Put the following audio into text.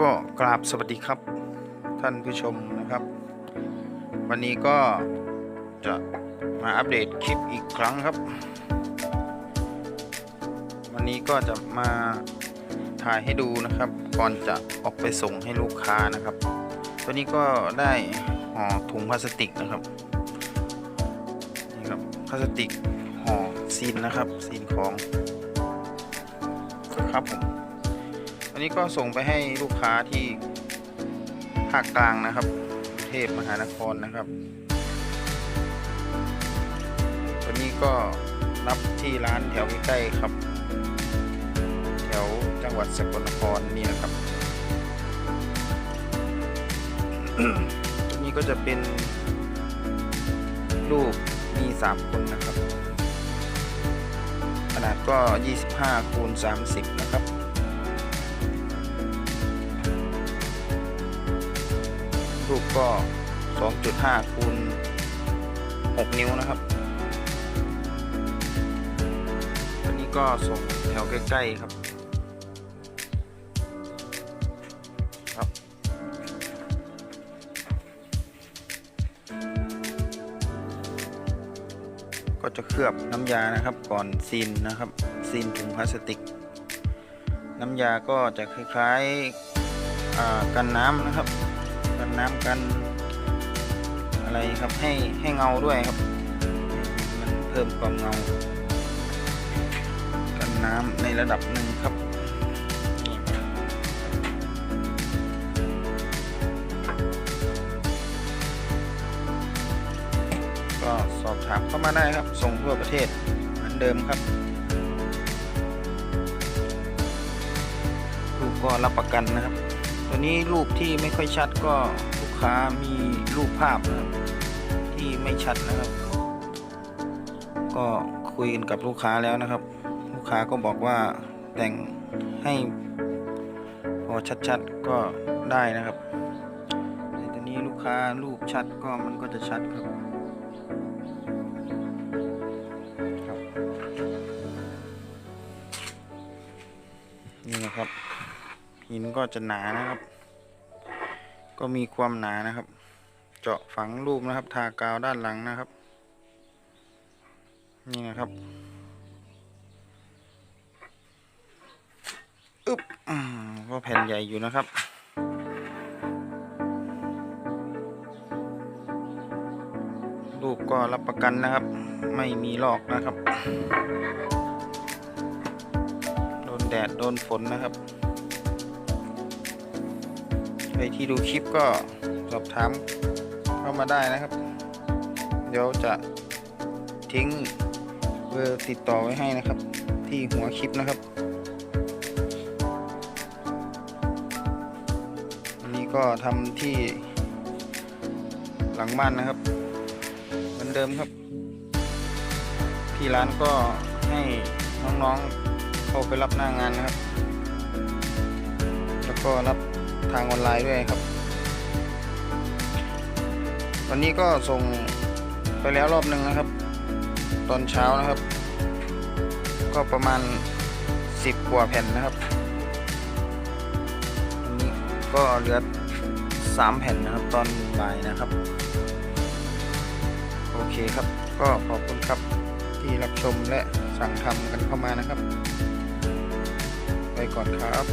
ก็กราบสวัสดีครับท่านผู้ชมนะครับ วันนี้ก็จะมาอัปเดตคลิปอีกครั้งครับ วันนี้ก็จะมาถ่ายให้ดูนะครับ ก่อนจะออกไปส่งให้ลูกค้านะครับ ตัวนี้ก็ได้ห่อถุงพลาสติกนะครับนี่ครับพลาสติกห่อซีนนะครับซีนของครับผม วันนี้ก็ส่งไปให้ลูกค้าที่ภาคกลางนะครับกรุงเทพมหานครนะครับวันนี้ก็รับที่ร้านแถวใกล้ๆครับ แถวจังหวัดสกลนครนี่นะครับ ตัวนี้ก็จะเป็นลูกมี3คนนะครับ ขนาดก็ 25คูณ30 นะครับ ลูกก็ 2.5คูณ6นิ้วนะครับอันนี้ก็ส่งแถวใกล้ๆครับ ครับ ก็จะเคลือบน้ำยานะครับก่อนซีนนะครับ ซีนถุงพลาสติก น้ำยาก็จะคล้ายๆกันน้ำนะครับ กันน้ำกัน อะไรครับให้ให้เงาด้วยครับ มันเพิ่มความเงา กันน้ำในระดับหนึ่งครับก็สอบถามเข้ามาได้ครับ ส่งทั่วประเทศเหมือนเดิมครับลูกก็รับประกันนะครับ ตัวนี้รูปที่ไม่ค่อยชัดก็ลูกค้ามีรูปภาพนะครับที่ไม่ชัดนะครับ ก็คุยกันกับลูกค้าแล้วนะครับ ลูกค้าก็บอกว่าแต่งให้พอชัดๆก็ได้นะครับแต่ตัวนี้ลูกค้ารูปชัดก็มันก็จะชัดครับครับนี่นะครับ หินก็จะหนานะครับ ก็มีความหนานะครับ เจาะฝังรูปนะครับ ทากาวด้านหลังนะครับ นี่นะครับอึ๊บอืมก็แผ่นใหญ่อยู่นะครับรูปก็รับประกันนะครับ ไม่มีลอกนะครับ โดนแดด โดนฝนนะครับ ใครที่ดูคลิปก็สอบถามเข้ามาได้นะครับ เดี๋ยวจะทิ้งเบอร์ติดต่อไว้ให้นะครับ ที่หัวคลิปนะครับอันนี้ก็ทำที่หลังบ้านนะครับ เหมือนเดิมครับ ที่ร้านก็ให้น้องๆเข้าไปรับหน้างานนะครับ แล้วก็รับ ทางออนไลน์ด้วยครับ วันนี้ก็ส่งไปแล้วรอบหนึ่งนะครับ ตอนเช้านะครับ ก็ประมาณ 10 กว่าแผ่นนะครับอันนี้ก็เหลือ 3 แผ่นนะครับตอนบ่ายนะครับ โอเคครับ ก็ขอบคุณครับที่รับชมและสั่งทำกันเข้ามานะครับ ไปก่อนครับ